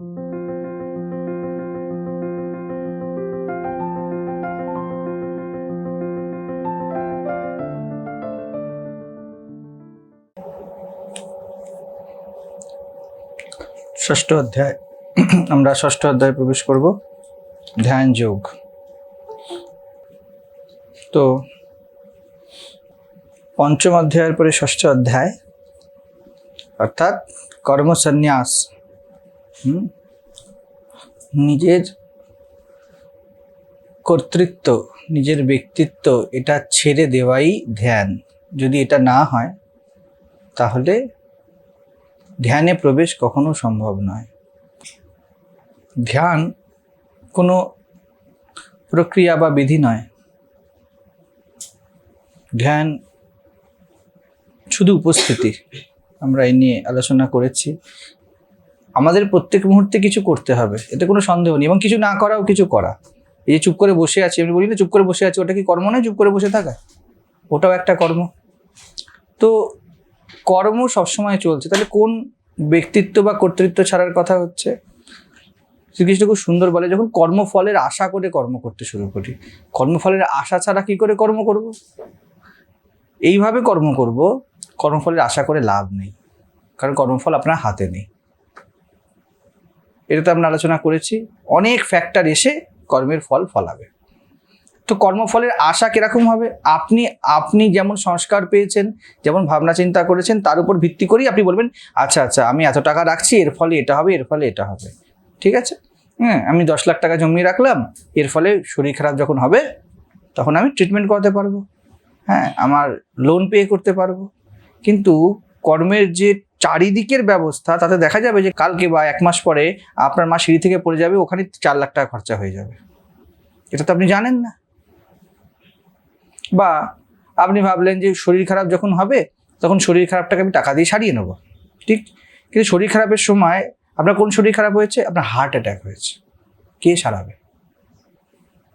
ষষ্ঠ অধ্যায়। আমরা ষষ্ঠ অধ্যায়ে প্রবেশ করব। ধ্যান যোগ। তো, পঞ্চম অধ্যায়ের পরে ষষ্ঠ অধ্যায়, অর্থাৎ কর্মসন্ন্যাস? নিজের কর্তৃত্ব, নিজের ব্যক্তিত্ব এটা ছেড়ে দেওয়াই ধ্যান। যদি এটা না হয়, তাহলে ধ্যানে প্রবেশ কখনো সম্ভব নয়। ধ্যান কোনো প্রক্রিয়া বা বিধি নয়। ধ্যান শুধু উপস্থিতি আমরা এই নিয়ে আলোচনা করেছি। আমাদের প্রত্যেক মুহূর্তে কিছু করতে হবে, এতে কোনো সন্দেহ নেই এবং কিছু না করাও কিছু করা। এই যে চুপ করে বসে আছি, আমি বলি না চুপ করে বসে আছি, ওটা কি কর্ম নয়? চুপ করে বসে থাকা। ওটাও একটা কর্ম। তো কর্ম সবসময় চলছে। তাহলে কোন ব্যক্তিত্ব বা কর্তৃত্ব ছাড়ার কথা হচ্ছে? শ্রীকৃষ্ণ খুব সুন্দর বলে, যখন কর্মফলের আশা করে কর্ম করতে শুরু করি, কর্মফলের আশা ছাড়া কি করে কর্ম করব? এইভাবে কর্ম করব, কর্মফলের আশা করে লাভ নেই। কারণ কর্মফল আপনার হাতে নেই। এটা তো আমরা আলোচনা করেছি, অনেক ফ্যাক্টর এসে কর্মের ফল ফলাবে। তো কর্মফলের আশা কীরকম হবে? আপনি আপনি যেমন সংস্কার পেয়েছেন, যেমন ভাবনা চিন্তা করেছেন, তার উপর ভিত্তি করেই আপনি বলবেন আচ্ছা আচ্ছা আমি এত টাকা রাখছি, এর ফলে এটা হবে, এর ফলে এটা হবে। ঠিক আছে? হ্যাঁ আমি দশ লাখ টাকা জমিয়ে রাখলাম, এর ফলে শরীর খারাপ যখন হবে, তখন আমি ট্রিটমেন্ট করাতে পারব। হ্যাঁ আমার লোন পে করতে পারব। কিন্তু কর্মের যে চারিদিকের ব্যবস্থা, তাতে দেখা যাবে যে কালকে বা এক মাস পরে আপনার মা সিঁড়ি থেকে পড়ে যাবে, ওখানে চার লাখ টাকা খরচা হয়ে যাবে। এটা তো আপনি জানেন না। বা আপনি ভাবলেন যে শরীর খারাপ যখন হবে, তখন শরীর খারাপটাকে আমি টাকা দিয়ে সারিয়ে নেব। ঠিক? কিন্তু শরীর খারাপের সময় আপনার কোন শরীর খারাপ হয়েছে? আপনার হার্ট অ্যাটাক হয়েছে। কে সারাবে?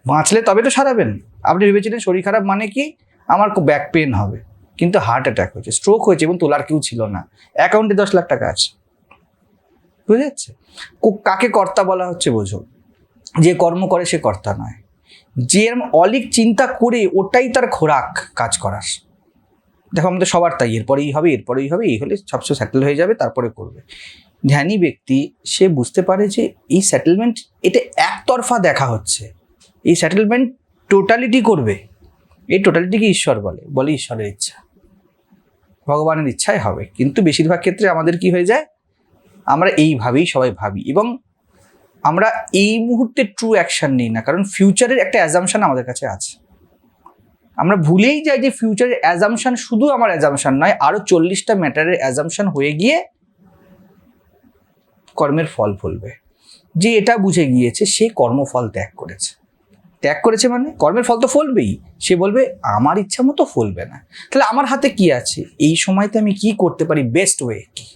বাঁচলে তবে তো সারাবেন। আপনি ভেবেছিলেন শরীর খারাপ মানে কি? আমার ব্যাক পেন হবে। কিন্তু হার্ট অ্যাটাক হয়েছে স্ট্রোক হয়েছে এবং তোলার কেউ ছিল না। অ্যাকাউন্টে দশ লাখ টাকা আছে। বুঝে যাচ্ছে কাকে কর্তা বলা হচ্ছে বোঝো? যে কর্ম করে সে কর্তা নয়। যে অলিক চিন্তা করে ওটাই তার খোরাক কাজ করার। দেখো, আমাদের সবার তাই, এরপরেই হবে এরপরেই হবে, এই হলে সবসময় সেটেল হয়ে যাবে, তারপরে করবে। ধ্যানী ব্যক্তি, সে বুঝতে পারে যে এই সেটেলমেন্ট এটা একতরফা দেখা হচ্ছে। এই সেটেলমেন্ট টোটালিটি করবে। এই টোটালিটিকে ঈশ্বর বলে বলে ঈশ্বরের ইচ্ছা। ভগবানের ইচ্ছাই হবে। কিন্তু বেশিরভাগ ক্ষেত্রে আমাদের কি হয়ে যায়? আমরা এইভাবেই সবাই ভাবি এবং আমরা এই মুহূর্তে ট্রু অ্যাকশন নিই না, কারণ ফিউচারের একটা অ্যাজামশান আমাদের কাছে আছে। আমরা ভুলেই যাই যে ফিউচারের অ্যাজামশান শুধু আমার অ্যাজামশান নয় আরও চল্লিশটা ম্যাটারের অ্যাজামশান হয়ে গিয়ে কর্মের ফল ফলবে। যে এটা বুঝে গিয়েছে, সে কর্মফল ত্যাগ করেছে। ত্যাগ করেছে মানে? কর্মের ফল তো ফলবেই। সে বলবে, আমার ইচ্ছা মতো ফলবে না। তাহলে আমার হাতে কি আছে? এই সময়তে আমি কি করতে পারি বেস্ট ওয়ে কি?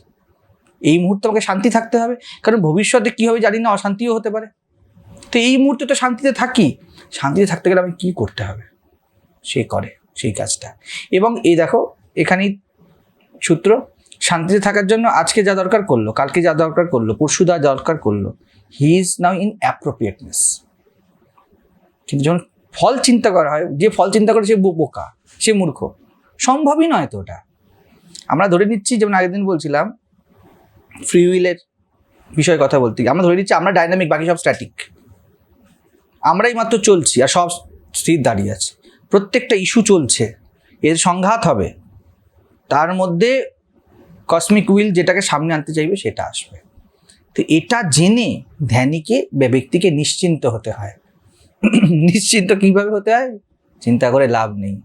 এই মুহূর্তে আমাকে শান্তি থাকতে হবে। কারণ ভবিষ্যতে কি হবে জানি না, অশান্তিও হতে পারে। তো এই মুহূর্তে তো শান্তিতে থাকি। শান্তিতে থাকতে গেলে আমি কি করতে হবে? সে করে, সেই কাজটা। এবং এই দেখো, এখানেই সূত্র, শান্তিতে থাকার জন্য আজকে যা দরকার করল, কালকে যা দরকার করল, পরশু যা দরকার করল he is now in appropriateness কিন্তু যখন ফল চিন্তা করা হয়, যে ফল চিন্তা করে সে বোকা, সে মূর্খ। সম্ভবই নয় তো ওটা। আমরা ধরে নিচ্ছি, যেমন আগের দিন বলছিলাম ফ্রি উইলের বিষয়ে কথা বলতে আমরা ধরে নিচ্ছি আমরা ডাইনামিক বাকি সব স্ট্যাটিক আমরাই মাত্র চলছি আর সব স্থির দাঁড়িয়ে আছে। প্রত্যেকটা ইস্যু চলছে। এর সংঘাত হবে। তার মধ্যে কসমিক উইল যেটাকে সামনে আনতে চাইবে, সেটা আসবে। তো এটা জেনে ধ্যানীকে, ব্যক্তিকে নিশ্চিন্ত হতে হয়। নিশ্চিন্ত কীভাবে হতে হয়? চিন্তা করে লাভ নেই।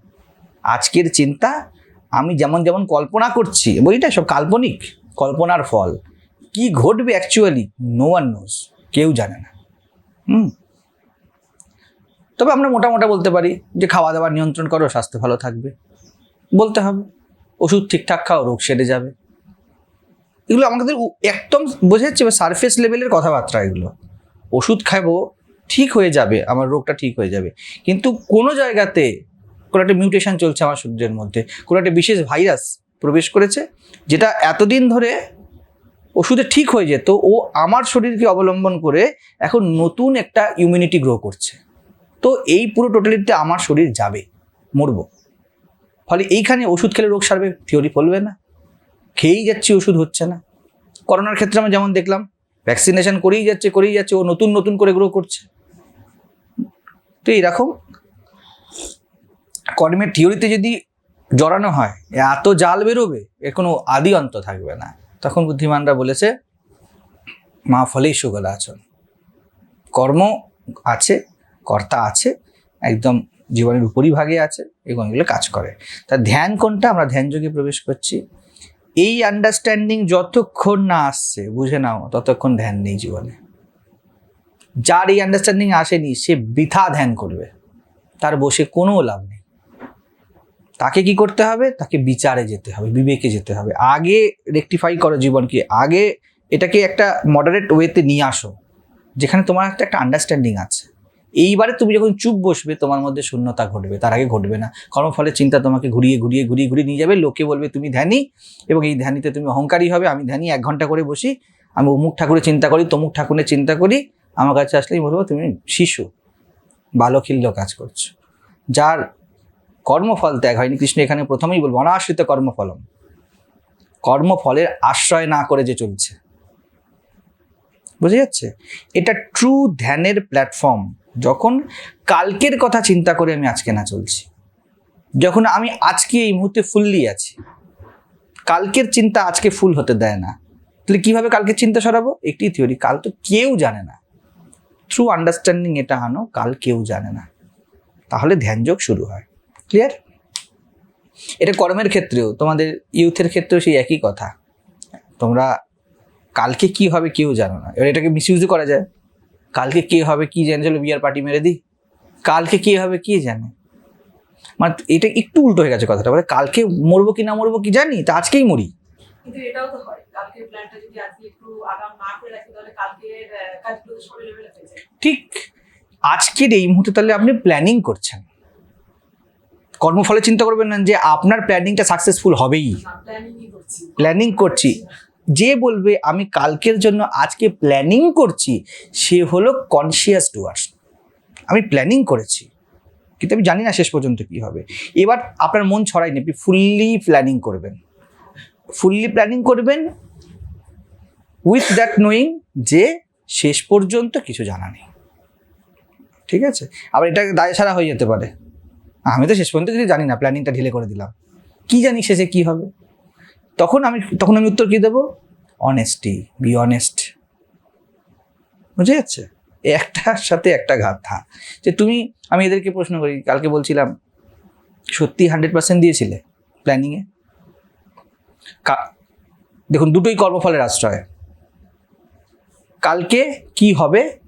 আজকের চিন্তা, আমি যেমন যেমন কল্পনা করছি বইটা সব কাল্পনিক, কল্পনার ফল। কি ঘটবে অ্যাকচুয়ালি নো ওয়ান নোজ কেউ জানে না। হুম। তবে আমরা মোটা মোটা বলতে পারি যে খাওয়া দাওয়া নিয়ন্ত্রণ করো, স্বাস্থ্য ভালো থাকবে। বলতে হবে, ওষুধ ঠিকঠাক খাও, রোগ সেরে যাবে। এগুলো আমাদের একদম বোঝা যাচ্ছে সারফেস লেভেলের কথাবার্তা এগুলো। ওষুধ খাব ঠিক হয়ে যাবে, আমার রোগটা ঠিক হয়ে যাবে। কিন্তু কোনো জায়গাতে কোনো একটা মিউটেশন চলছে আমার শরীরের মধ্যে, কোনো একটা বিশেষ ভাইরাস প্রবেশ করেছে, যেটা এতদিন ধরে ওষুধে ঠিক হয়ে যেত, ও আমার শরীরকে অবলম্বন করে এখন নতুন একটা ইমিউনিটি গ্রো করছে। তো এই পুরো টোটালিতে আমার শরীর যাবে, মরবো। ফলে এইখানে ওষুধ খেলে রোগ সারবে থিওরি ফলবে না। খেয়েই যাচ্ছি, ওষুধ হচ্ছে না। করোনার ক্ষেত্রে আমি যেমন দেখলাম ভ্যাকসিনেশন করেই যাচ্ছে করেই যাচ্ছে, ও নতুন নতুন করে গ্রো করছে। তো এইরকম কর্মের থিওরিতে যদি জড়ানো হয়, এত জাল বেরোবে, এর কোনো আদি অন্ত থাকবে না। তখন বুদ্ধিমানরা বলেছে, মা ফলেই সুগলা আচরণ। কর্ম আছে, কর্তা আছে, একদম জীবনের উপরিভাগে আছে এবং এগুলো কাজ করে। তা ধ্যান কোনটা? আমরা ধ্যান যোগে প্রবেশ করছি। এই আন্ডারস্ট্যান্ডিং যতক্ষণ না আসছে, বুঝে নাও, ততক্ষণ ধ্যান নেই জীবনে। যার এই আন্ডারস্ট্যান্ডিং আসেনি, সে বৃথা ধ্যান করবে। তার বসে কোনো লাভ নেই। তাকে কি করতে হবে? তাকে বিচারে যেতে হবে, বিবেকে যেতে হবে। আগে রেকটিফাই করো জীবনকে। আগে এটাকে একটা মডারেট ওয়েতে নিয়ে আসো, যেখানে তোমার একটা একটা আন্ডারস্ট্যান্ডিং আছে। এইবারে তুমি যখন চুপ বসবে, তোমার মধ্যে শূন্যতা ঘটবে। তার আগে ঘটবে না। কর্মফলের চিন্তা তোমাকে ঘুরিয়ে ঘুরিয়ে ঘুরিয়ে ঘুরিয়ে নিয়ে যাবে। লোকে বলবে, তুমি ধ্যানী? এবং এই ধ্যানীতে তুমি অহংকারী হবে। আমি ধ্যানী, এক ঘণ্টা করে বসি। আমি অমুক ঠাকুরের চিন্তা করি, তমুক ঠাকুরের চিন্তা করি। আমার কাছে আসলেই বলব তুমি শিশু বালখিল্য কাজ করছ। যার কর্মফল ত্যাগ হয়নি, কৃষ্ণ এখানে প্রথমেই বলব, অনাশ্রিত কর্মফলম। কর্মফলের আশ্রয় না করে যে চলছে। বুঝে যাচ্ছে? এটা ট্রু ধ্যানের প্ল্যাটফর্ম যখন কালকের কথা চিন্তা করে আমি আজকে না চলছি। যখন আমি আজকে এই মুহূর্তে ফুললি আছি। কালকের চিন্তা আজকে ফুল হতে দেয় না। তাহলে কীভাবে কালকের চিন্তা সরাবো? একটি থিওরি কাল তো কেউ জানে না। থ্রু আন্ডারস্ট্যান্ডিং এটা আনো, কাল কেউ জানে না। তাহলে ধ্যানযোগ শুরু হয়। ক্লিয়ার এটা কর্মের ক্ষেত্রেও, তোমাদের ইউথের ক্ষেত্রেও সেই একই কথা। তোমরা কালকে কি হবে কেউ জানো না। এবার এটাকে মিসইউজও করা যায়। কালকে কে হবে, কি জানে চলো বিয়ার পার্টি মেরে দিই। কালকে কে হবে, কে জানে? মানে এটা একটু উল্টো হয়ে গেছে কথাটা। বলে কালকে মরবো কি না মরবো কি জানি? তা আজকেই মরি। কিন্তু এটাও তো হয়। কালকের প্ল্যানটা যদি আজকে একটু আগাম না করে রাখি তাহলে কালকের কাজগুলো সবাই লেভেলে হয়ে যায়। ঠিক। আজকের এই মুহূর্তে তাহলে আপনি প্ল্যানিং করছেন? কর্মফলে চিন্তা করবেন না যে আপনার প্ল্যানিংটা সাকসেসফুল হবেই। প্ল্যানিং করছি। যে বলবে আমি কালকের জন্য আজকে প্ল্যানিং করছি সে হলো কনসিয়াস ডুয়ার্স আমি প্ল্যানিং করেছি। কিন্তু আমি জানি না শেষ পর্যন্ত কি হবে। এবার আপনার মন ছড়ায়নি আপনি ফুললি প্ল্যানিং করবেন। ফুললি প্ল্যানিং করবেন উইথ দ্যাট নোয়িং যে শেষ পর্যন্ত কিছু জানা নেই। ঠিক আছে? আবার এটা দায় ছাড়া হয়ে যেতে পারে। আমি তো শেষ পর্যন্ত কিছু জানি না প্ল্যানিংটা ঢিলে করে দিলাম। কি জানি শেষে কি হবে? তখন আমি তখন আমি উত্তর কি দেবো? অনেস্টি বি অনেস্ট বুঝে যাচ্ছে একটার সাথে একটা গাথা যে তুমি, আমি এদেরকে প্রশ্ন করি, কালকে বলছিলাম, সত্যি হান্ড্রেড পার্সেন্ট দিয়েছিলে প্ল্যানিংয়ে দেখুন, দুটোই কর্মফলের আশ্রয়। কালকে কি হবে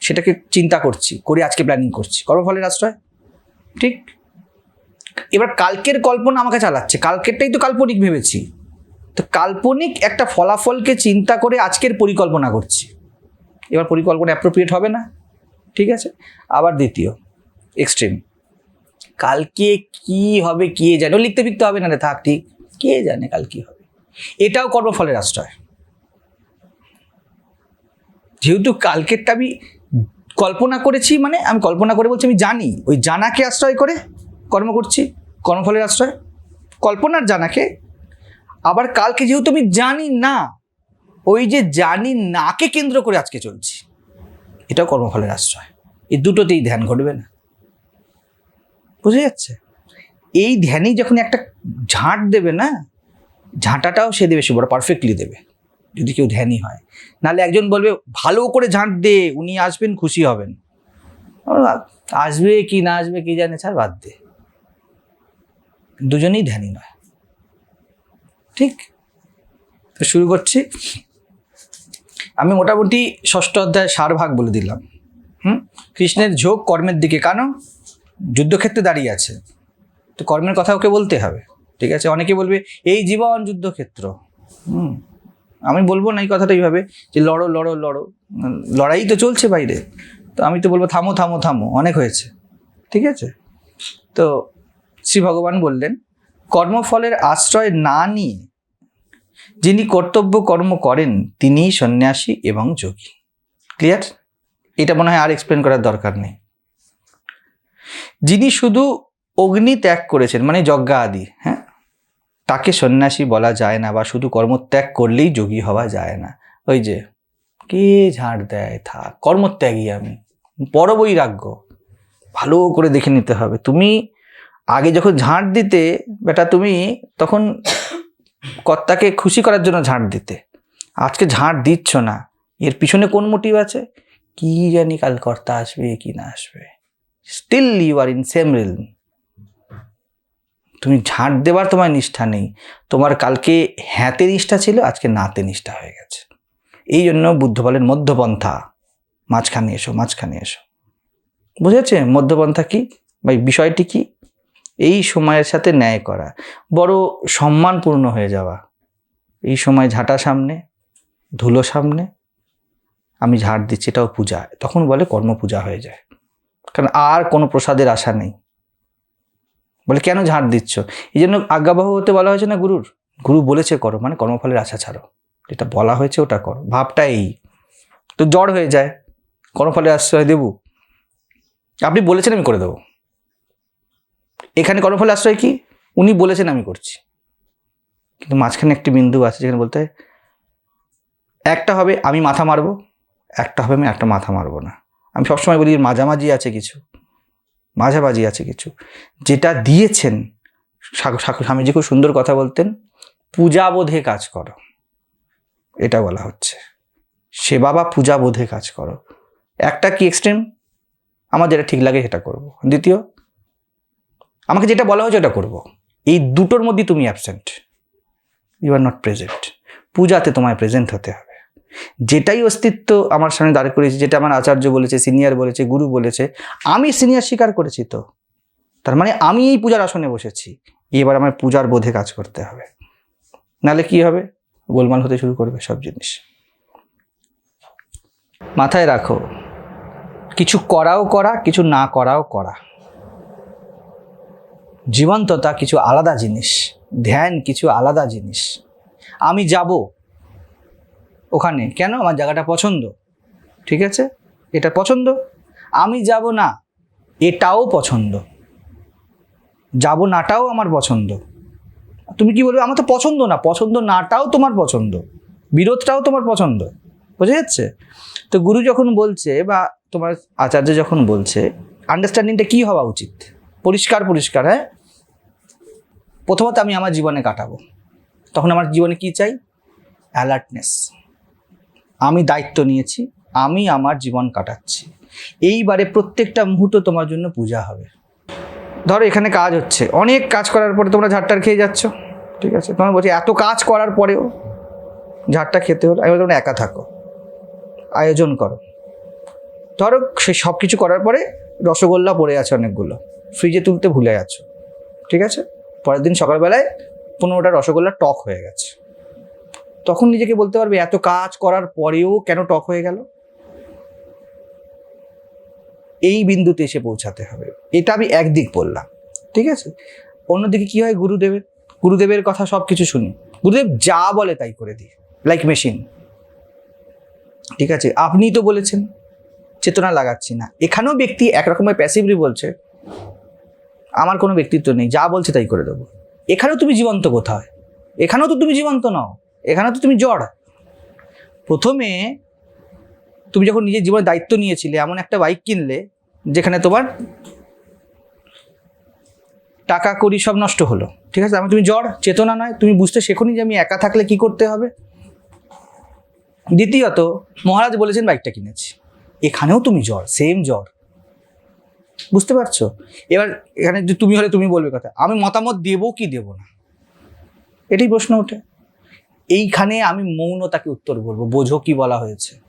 সেটাকে চিন্তা করছি, করে আজকে প্ল্যানিং করছি। কর্মফলের আশ্রয়? ঠিক? এবার কালকের কল্পনা আমাকে চালাচ্ছে। কালকেরটাই তো কাল্পনিক ভেবেছি। তো কাল্পনিক একটা ফলাফলকে চিন্তা করে আজকের পরিকল্পনা করছি। এবার পরিকল্পনা অ্যাপ্রোপ্রিয়েট হবে না? ঠিক আছে? আবার দ্বিতীয় এক্সট্রিম কালকে কি হবে, কে জানো? লিখতে ফিখতে হবে না রে থাক, ঠিক? কে জানে কাল কি হবে? এটাও কর্মফলের আশ্রয়। যেহেতু কালকেরটা আমি কল্পনা করেছি মানে আমি কল্পনা করে বলছি আমি জানি, ওই জানাকে আশ্রয় করে কর্ম করছি, কর্মফলের আশ্রয়। কল্পনার জানাকে। আবার কালকে যেহেতু আমি জানি না, ওই যে জানি নাকে কেন্দ্র করে আজকে চলছি, এটাও কর্মফলের আশ্রয়। এই দুটোতেই ধ্যান ঘটবে না। বুঝে যাচ্ছে? এই ধ্যানেই যখন একটা ঝাঁট দেবে না, ঝাঁটাটাও সে দেবে, সে বড় পারফেক্টলি দেবে, যদি কেউ ধ্যানই হয়। নাহলে একজন বলবে, ভালো করে ঝাঁট দে, উনি আসবেন, খুশি হবেন। আসবে কি, না আসবে কি জানে, ছাড়, বাদ দে। দুজনেই ধ্যানই নয়। ঠিক? তো শুরু করছি। আমি মোটামুটি ষষ্ঠ অধ্যায় সার ভাগ বলে দিলাম। হুম? কৃষ্ণের ঝোঁক কর্মের দিকে। কেন? যুদ্ধক্ষেত্রে দাঁড়িয়ে আছে। তো কর্মের কথা ওকে বলতে হবে। ঠিক আছে? অনেকে বলবে, এই জীবন যুদ্ধক্ষেত্র। হুম। আমি বলব না এই কথাটা এইভাবে যে লড়ো লড়ো লড়ো। লড়াই তো চলছে বাইরে। তো আমি তো বলব, থামো থামো থামো। অনেক হয়েছে। ঠিক আছে? তো শ্রী ভগবান বললেন, কর্মফলের আশ্রয় না নিয়ে যিনি কর্তব্য কর্ম করেন, তিনিই সন্ন্যাসী এবং যোগী। ক্লিয়ার? এটা মনে হয় আর এক্সপ্লেন করার দরকার নেই। যিনি শুধু অগ্নি ত্যাগ করেছেন মানে যজ্ঞা আদি হ্যাঁ? তাকে সন্ন্যাসী বলা যায় না বা শুধু কর্মত্যাগ করলেই যোগী হওয়া যায় না। ওই যে, কে ঝাড় দেয়? থাক, কর্মত্যাগী আমি, পরবৈরাগ্য, ভালো করে দেখে নিতে হবে। তুমি আগে যখন ঝাঁট দিতে, বেটা তুমি তখন কর্তাকে খুশি করার জন্য ঝাঁট দিতে। আজকে ঝাঁট দিচ্ছ না, এর পিছনে কোন মোটিভ আছে? কি জানি কাল কর্তা আসবে কি না আসবে। Still you are in same reel তুমি ঝাঁট দেবার তোমার নিষ্ঠা নেই। তোমার কালকে হ্যাঁতে নিষ্ঠা ছিল, আজকে নাতে নিষ্ঠা হয়ে গেছে। এই জন্য বুদ্ধ বলেন মধ্যপন্থা। মাঝখানে এসো মাঝখানে এসো। বুঝেছে? মধ্যপন্থা কি? বা বিষয়টি কি? এই সময়ের সাথে ন্যায় করা। বড় সম্মানপূর্ণ হয়ে যাওয়া। এই সময় ঝাঁটা সামনে, ধুলো সামনে। আমি ঝাড় দিচ্ছি, এটাও পূজা। তখন বলে কর্ম পূজা হয়ে যায়। কারণ আর কোনো প্রসাদের আশা নেই। বলে, কেন ঝাঁট দিচ্ছ? এই জন্য আজ্ঞাবহ হতে বলা হয়েছে, না, গুরুর, গুরু বলেছে করো মানে কর্মফলের আশা ছাড়ো। যেটা বলা হয়েছে ওটা করো, ভাবটা এই। তো জ্বর হয়ে যায়, কর্মফলের আশ্রয় দেবো। আপনি বলেছেন আমি করে দেবো। এখানে কর্মফলের আশ্রয় কি? উনি বলেছেন আমি করছি। কিন্তু মাঝখানে একটি বিন্দু আছে যেখানে বলতে একটা হবে আমি মাথা মারবো, একটা হবে আমি একটা মাথা মারবো না। আমি সবসময় বলি মাঝামাঝি আছে কিছু। মাঝামাঝি আছে কিছু। যেটা দিয়েছেন স্বামীজি খুব সুন্দর কথা বলতেন, পূজাবোধে কাজ করো। এটা বলা হচ্ছে। সেবা বা পূজাবোধে কাজ করো। একটা কি এক্সট্রিম আমার যেটা ঠিক লাগে সেটা করব। দ্বিতীয়, আমাকে যেটা বলা হয়েছে ওটা করব। এই দুটোর মধ্যেই তুমি absent you are not present পূজাতে তোমায় প্রেজেন্ট হতে হবে। যেটাই অস্তিত্ব আমার সামনে দাঁড় করেছে যেটা আমার আচার্য বলেছে সিনিয়র বলেছে, গুরু বলেছে, আমি সিনিয়র স্বীকার করেছি তো। তার মানে আমি এই পূজার আসনে বসেছি। এবার আমার পূজার বোধে কাজ করতে হবে। নালে কি হবে? গোলমাল হতে শুরু করবে সব জিনিস। মাথায় রাখো, কিছু করাও করা, কিছু না করাও করা। জীবন্ততা কিছু আলাদা জিনিস, ধ্যান কিছু আলাদা জিনিস। আমি যাব ওখানে। কেন? আমার জায়গাটা পছন্দ। ঠিক আছে? এটা পছন্দ। আমি যাব না, এটাও পছন্দ। যাব নাটাও আমার পছন্দ। তুমি কি বলবে? আমার তো পছন্দ না। পছন্দ নাটাও তোমার পছন্দ। বিরোধটাও তোমার পছন্দ। বোঝা যাচ্ছে? তো গুরু যখন বলছে বা তোমার আচার্য যখন বলছে আন্ডারস্ট্যান্ডিংটা কি হওয়া উচিত? পরিষ্কার পরিষ্কার হ্যাঁ? প্রথমত আমি আমার জীবনে কাটাবো। তখন আমার জীবনে কি চাই? অ্যালার্টনেস আমি দায়িত্ব নিয়েছি, আমি আমার জীবন কাটাচ্ছি। এইবারে প্রত্যেকটা মুহূর্ত তোমার জন্য পূজা হবে। ধরো এখানে কাজ হচ্ছে, অনেক কাজ করার পরে তোমরা ঝাড়টার খেয়ে যাচ্ছ, ঠিক আছে? তোমার বলছি, এত কাজ করার পরেও ঝাড়টা খেতে হলো এবার তোমরা একা থাকো। আয়োজন করো। ধরো সে সব কিছু করার পরে রসগোল্লা পড়ে আছে অনেকগুলো, ফ্রিজে তুলতে ভুলে গেছো, ঠিক আছে? পরের দিন সকালবেলায় পনেরোটা রসগোল্লা টক হয়ে গেছে। তখন নিজেকে বলতে পারবে, এত কাজ করার পরেও কেন টক হয়ে গেল? এই বিন্দুতে এসে পৌঁছাতে হবে। এটা আমি একদিক বললাম, ঠিক আছে? অন্যদিকে কি হয় গুরুদেবের? গুরুদেবের কথা সব কিছু শুনি। গুরুদেব যা বলে তাই করে দিই লাইক মেশিন ঠিক আছে? আপনিই তো বলেছেন, চেতনা লাগাচ্ছি না। এখানেও ব্যক্তি একরকমের প্যাসিভলি বলছে, আমার কোনো ব্যক্তিত্ব নেই, যা বলছে তাই করে দেবো। এখানেও তুমি জীবন্ত কোথায়? এখানেও তো তুমি জীবন্ত নও। এখানেও তো তুমি জড়। প্রথমে তুমি যখন নিজের জীবনের দায়িত্ব নিয়েছিলে, এমন একটা বাইক কিনলে, যেখানে তোমার টাকা করি সব নষ্ট হলো। ঠিক আছে? আমি তুমি জ্বর চেতনা নয়। তুমি বুঝতে শেখনি যে আমি একা থাকলে কি করতে হবে। দ্বিতীয়ত, মহারাজ বলেছেন বাইকটা কিনেছি। এখানেও তুমি জ্বর সেম জ্বর বুঝতে পারছ? এবার এখানে তুমি হলে তুমি বলবে কথা। আমি মতামত দেবো কি দেবো না? এটাই প্রশ্ন ওঠে। এইখানে আমি মৌনতাকে উত্তর বলব। বোঝো কি বলা হয়েছে।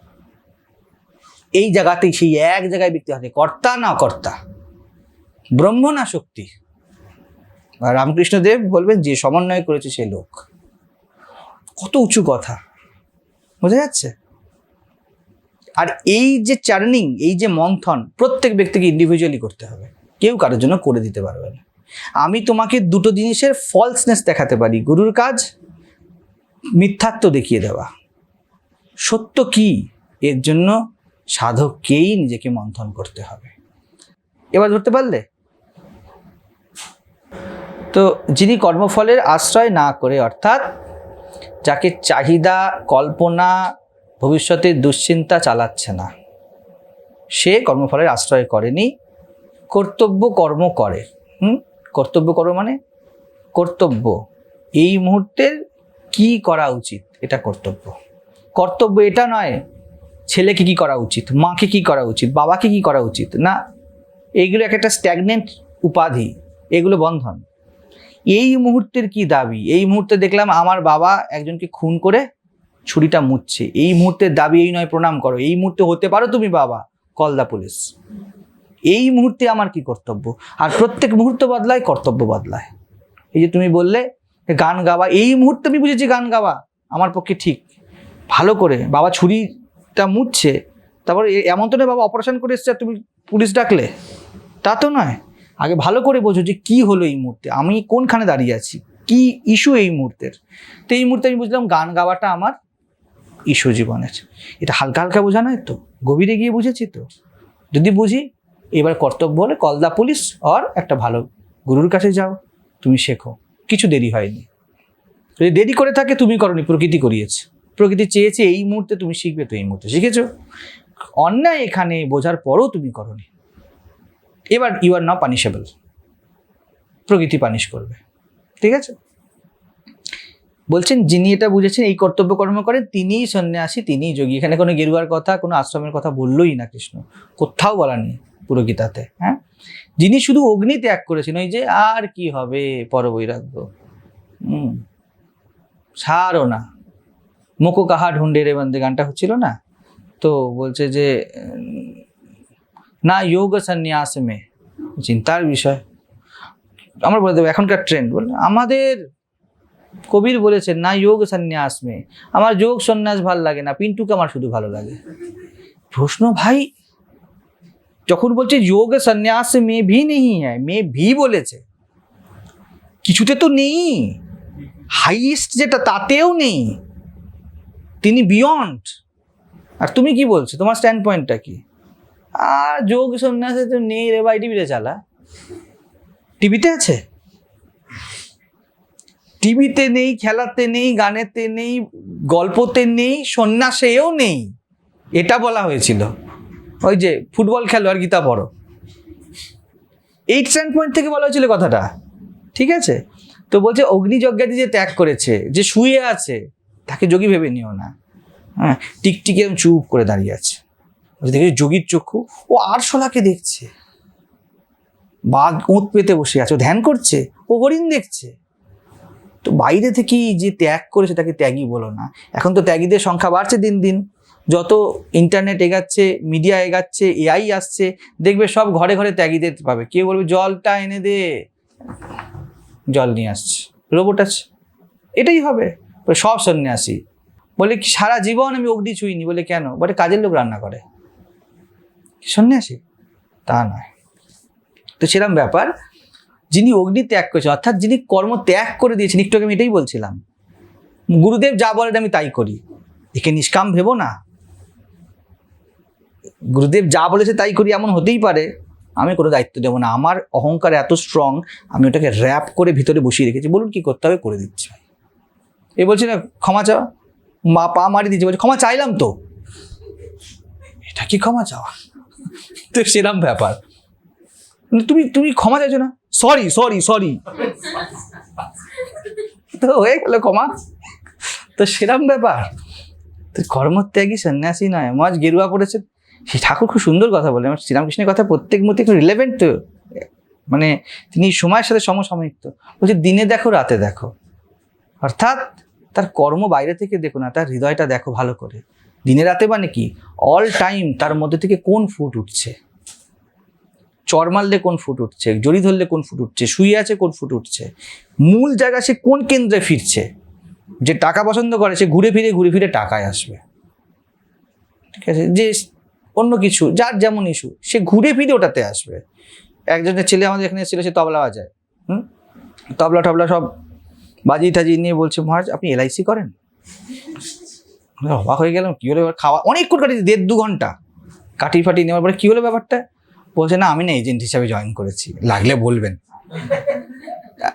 এই জায়গাতেই সেই এক জায়গায় ব্যক্তি হাতে কর্তা না কর্তা? ব্রহ্ম না শক্তি রামকৃষ্ণদেব বলবেন, যে সমন্বয় করেছে সেই লোক। কত উঁচু কথা। বোঝা যাচ্ছে? আর এই যে চার্নিং এই যে মন্থন, প্রত্যেক ব্যক্তিকে ইন্ডিভিজুয়ালি করতে হবে। কেউ কারোর জন্য করে দিতে পারবে না। আমি তোমাকে দুটো জিনিসের ফলসনেস দেখাতে পারি। গুরুর কাজ মিথ্যাত্ব দেখিয়ে দেওয়া। সত্য কি? এর জন্য সাধককেই নিজেকে মন্থন করতে হবে। এবার ধরতে পারলে? তো যিনি কর্মফলের আশ্রয় না করে, অর্থাৎ যাকে চাহিদা, কল্পনা ভবিষ্যতের দুশ্চিন্তা চালাচ্ছে না, সে কর্মফলের আশ্রয় করেনি। কর্তব্য কর্ম করে। হুম? কর্তব্য কর্ম মানে কর্তব্য। এই মুহূর্তের কি করা উচিত? এটা কর্তব্য। কর্তব্য এটা নয়, ছেলেকে কি করা উচিত, মাকে কি করা উচিত, বাবাকে কি করা উচিত, না। এইগুলো এক একটা স্ট্যাগনেন্ট উপাধি, এগুলো বন্ধন। এই মুহূর্তের কি দাবি? এই মুহূর্তে দেখলাম আমার বাবা একজনকে খুন করে ছুরিটা মুছছে এই মুহূর্তের দাবি এই নয়, প্রণাম করো। এই মুহূর্তে হতে পারো তুমি বাবা কল দা পুলিশ এই মুহূর্তে আমার কি কর্তব্য? আর প্রত্যেক মুহূর্ত বদলায়, কর্তব্য বদলায়। এই যে তুমি বললে গান গাওয়া, এই মুহূর্তে আমি বুঝেছি গান গাওয়া আমার পক্ষে ঠিক। ভালো করে, বাবা ছুরিটা মুছছে, তারপর এমন তো নয় বাবা অপারেশন করে এসছে তুমি পুলিশ ডাকলে? তা তো নয়। আগে ভালো করে বোঝো যে কি হলো এই মুহূর্তে, আমি কোনখানে দাঁড়িয়ে আছি, কি ইস্যু এই মুহূর্তের। তো এই মুহূর্তে আমি বুঝলাম গান গাওয়াটা আমার ইস্যু জীবনের। এটা হালকা হালকা বোঝা নয় তো? গভীরে গিয়ে বুঝেছি তো? যদি বুঝি, এবার কর্তব্য হলে কলদা পুলিশ আর একটা ভালো গুরুর কাছে যাও, তুমি শেখো। কিছু দেরি হয়নি। যদি দেরি করে থাকে, তুমি করনি, প্রকৃতি করিয়েছে। প্রকৃতি চেয়েছে এই মুহূর্তে তুমি শিখবে, তো এই মুহূর্তে শিখেছো। অন্যায় এখানে বোঝার পরও তুমি করনি। এবার ইউ আর নাও পানিশেবল প্রকৃতি পানিশ করবে। ঠিক আছে? বলছেন, যিনি এটা বুঝেছেন, এই কর্তব্য কর্ম করেন, তিনিই সন্ন্যাসী, তিনিই যোগী। এখানে কোনো গেরুয়ার কথা, কোনো আশ্রমের কথা বললোই না কৃষ্ণ। কোথাও বলা নেই। পুরো গীতাতে হ্যাঁ? যিনি শুধু অগ্নি ত্যাগ করেছেন, ওই যে আর কি হবে পরবৈরাগ্য? হুম। ছাড়ো না। মুখো কাহা ঢুন্ডে রে বন্দে গানটা হচ্ছিল না? তো বলছে যে, না, যোগ সন্ন্যাস মে। চিন্তার বিষয়। আমরা বলে দেবো, এখনকার ট্রেন্ড বলে, আমাদের কবির বলেছেন, না, যোগ সন্ন্যাস মে। আমার যোগ সন্ন্যাস ভালো লাগে না, পিন্টুকে আমার শুধু ভালো লাগে। প্রশ্ন, ভাই যখন বলছে যোগ সন্ন্যাস মে ভি নেই হ্যাঁ মে ভি বলেছে। কিছুতে তো নেই। হাইয়েস্ট যেটা, তাতেও নেই। তিনি বিয়ন্ড আর তুমি কি বলছো? তোমার স্ট্যান্ড পয়েন্টটা কি? আর যোগ সন্ন্যাসে তো নেই রে ভাই, টিভিতে চালা। টিভিতে আছে? টিভিতে নেই, খেলাতে নেই, গানেতে নেই, গল্পতে নেই, সন্ন্যাসেও নেই। এটা বলা হয়েছিল। ওই যে ফুটবল খেলো আর গীতা পড়ো এই স্ট্যান্ড পয়েন্ট থেকে বলা হয়েছিল কথাটা। ঠিক আছে? তো বলছে অগ্নিযজ্ঞাদি যে ত্যাগ করেছে যে শুয়ে আছে তাকে যোগী ভেবে নিও না। হ্যাঁ টিকটিকে চুপ করে দাঁড়িয়ে আছে। বলছে, দেখে যোগীর চক্ষু? ও আরশোলাকে দেখছে। বাঘ উঁত পেতে বসে আছে। ও ধ্যান করছে ও হরিণ দেখছে। তো বাইরে থেকেই যে ত্যাগ করেছে তাকে ত্যাগী বলো না। এখন তো ত্যাগীদের সংখ্যা বাড়ছে দিন দিন। যত ইন্টারনেট এগাচ্ছে মিডিয়া এগাচ্ছে এআই আসছে, দেখবে সব ঘরে ঘরে ত্যাগীদের পাবে। কেউ বলবে, জলটা এনে দে। জল নিয়ে আসছে। রোবট আছে এটাই হবে। সব সন্ন্যাসী বলে সারা জীবন আমি অগ্নি ছুঁইনি? বলে, কেন? বলে, কাজের লোক রান্না করে। সন্ন্যাসী তা নয়। তো সেরকম ব্যাপার। যিনি অগ্নি ত্যাগ করেছেন, অর্থাৎ যিনি কর্ম ত্যাগ করে দিয়েছেন, একটু আমি এটাই বলছিলাম। গুরুদেব যা বলেন, আমি তাই করি। একে নিষ্কাম ভেবো না। গুরুদেব যা বলেছে তাই করি, এমন হতেই পারে। আমি কোনো দায়িত্ব দেবো না। আমার অহংকার এত স্ট্রং আমি ওটাকে র্যাপ করে ভিতরে বসিয়ে রেখেছি। বলুন কি করতে হবে, করে দিচ্ছি। এ বলছি না, ক্ষমা চাও? মা, পা মারি দিচ্ছে বলছে, ক্ষমা চাইলাম তো। এটা কি ক্ষমা চাওয়া? তো সেরম ব্যাপার। তুমি তুমি ক্ষমা চাইছো না? সরি সরি সরি তো হয়ে গেল ক্ষমা। তো সেরম ব্যাপার। তো কর্মত্যাগী সন্ন্যাসী নয় মজ গেরুয়া পড়েছে সে ঠাকুর খুব সুন্দর কথা বলে। আমার শ্রীরামকৃষ্ণের কথা প্রত্যেক মধ্যে একটু রিলেভেন্ট তো। মানে তিনি সময়ের সাথে সমসাময়িক তো। বলছে, দিনে দেখো, রাতে দেখো। অর্থাৎ তার কর্ম বাইরে থেকে দেখো না, তার হৃদয়টা দেখো ভালো করে। দিনে রাতে মানে কি? অল টাইম তার মধ্যে থেকে কোন ফুট উঠছে? চর মারলে কোন ফুট উঠছে? জড়ি ধরলে কোন ফুট উঠছে? শুয়ে আছে কোন ফুট উঠছে? মূল জায়গা সে কোন কেন্দ্রে ফিরছে? যে টাকা পছন্দ করে, সে ঘুরে ফিরে ঘুরে ফিরে টাকায় আসবে। ঠিক আছে? যে অন্য কিছু, যার যেমন ইস্যু সে ঘুরে ফিরে ওটাতে আসবে। একজনের ছেলে আমাদের এখানে ছিল সে তবলা বাজায়। হুম? তবলা টবলা সব বাজিয়ে টাজিয়ে নিয়ে বলছে, মহারাজ, আপনি এলআইসি করেন? অবাক হয়ে গেলাম, কী হলো খাওয়া? অনেকক্ষণ কাটিয়েছি, দেড় দু ঘণ্টা। কাটিয়ে ফাটিয়ে নেওয়ার পরে কী হলো ব্যাপারটা? বলছে, না, আমি না এজেন্ট হিসাবে জয়েন করেছি, লাগলে বলবেন।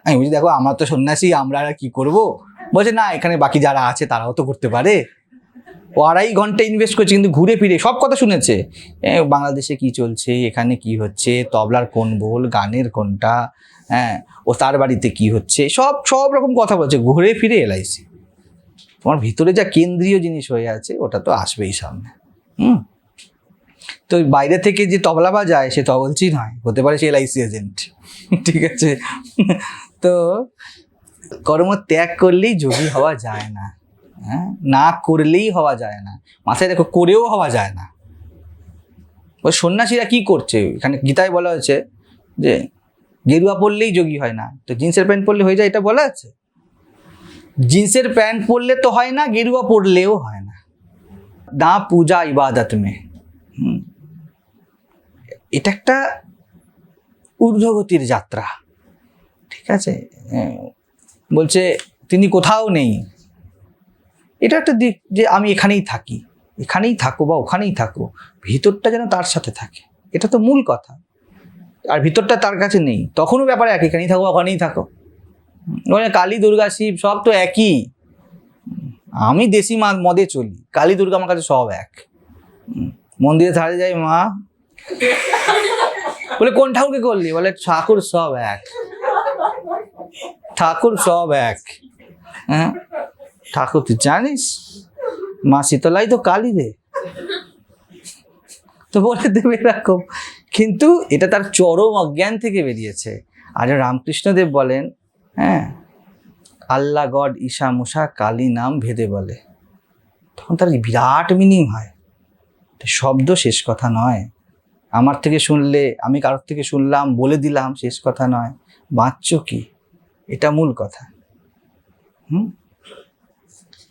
আমি বলছি, দেখো, আমরা তো সন্ন্যাসী, আমরা আর কি করব? বলছে, না, এখানে বাকি যারা আছে, তারাও তো করতে পারে। ও আড়াই ঘণ্টা ইনভেস্ট করছে, কিন্তু ঘুরে ফিরে, সব কথা শুনেছে। বাংলাদেশে কি চলছে, এখানে কি হচ্ছে, তবলার কোন বোল, গানের কোনটা হ্যাঁ ও তার বাড়িতে কি হচ্ছে, সব সব রকম কথা বলছে, ঘুরে ফিরে এলআইসি তোমার ভিতরে যা কেন্দ্রীয় জিনিস হয়ে আছে, ওটা তো আসবেই সামনে, হুম? তো বাইরে থেকে যে তবলা বাজায়, সে তবলচি নয় হতে পারে সে এলআইসি এজেন্ট ঠিক আছে? তো কর্ম ত্যাগ করলেই যোগী হওয়া যায় না। হ্যাঁ? না করলেই হওয়া যায় না। মাথায় দেখো, করেও হওয়া যায় না। ওই সন্ন্যাসীরা কি করছে? এখানে গীতায় বলা হয়েছে যে, গেরুয়া পরলেই যোগী হয় না। তো জিন্সের প্যান্ট পরলে হয়ে যায়, এটা বলা আছে? জিন্সের প্যান্ট পরলে তো হয় না, গেরুয়া পরলেও হয় না। দা পূজা ইবাদত মে। এটা একটা ঊর্ধ্বগতির যাত্রা। ঠিক আছে? বলছে, তিনি কোথাও নেই। এটা একটা দিক যে আমি এখানেই থাকি, এখানেই থাকো বা ওখানেই থাকো, ভিতরটা যেন তার সাথে থাকে, এটা তো মূল কথা। আর ভিতরটা তার কাছে নেই, তখনও ব্যাপারে এক এখানেই থাকো ওখানেই থাকো। ওখানে কালী, দুর্গা, শিব সব তো একই। আমি দেশি মা, মদে চলি, কালী, দুর্গা আমার কাছে সব এক। মন্দিরে ধারে যাই মা। বলে, কোন ঠাকুরকে করলি? বলে, ঠাকুর সব এক। ঠাকুর সব এক। হ্যাঁ? ঠাকুর, তুই জানিস? মা শীতলাই তো কালী রে। তো বলে দেবে এরকম। কিন্তু এটা তার চরম অজ্ঞান থেকে বেরিয়েছে। আর রামকৃষ্ণদেব বলেন হ্যাঁ আল্লাহ গড ঈশা মুসা কালী নাম ভেদে বলে। তখন তার বিরাট মিনিং হয়। শব্দ শেষ কথা নয়। আমার থেকে শুনলে, আমি কারোর থেকে শুনলাম, বলে দিলাম, শেষ কথা নয়। বাঁচছ কি? এটা মূল কথা। হুম?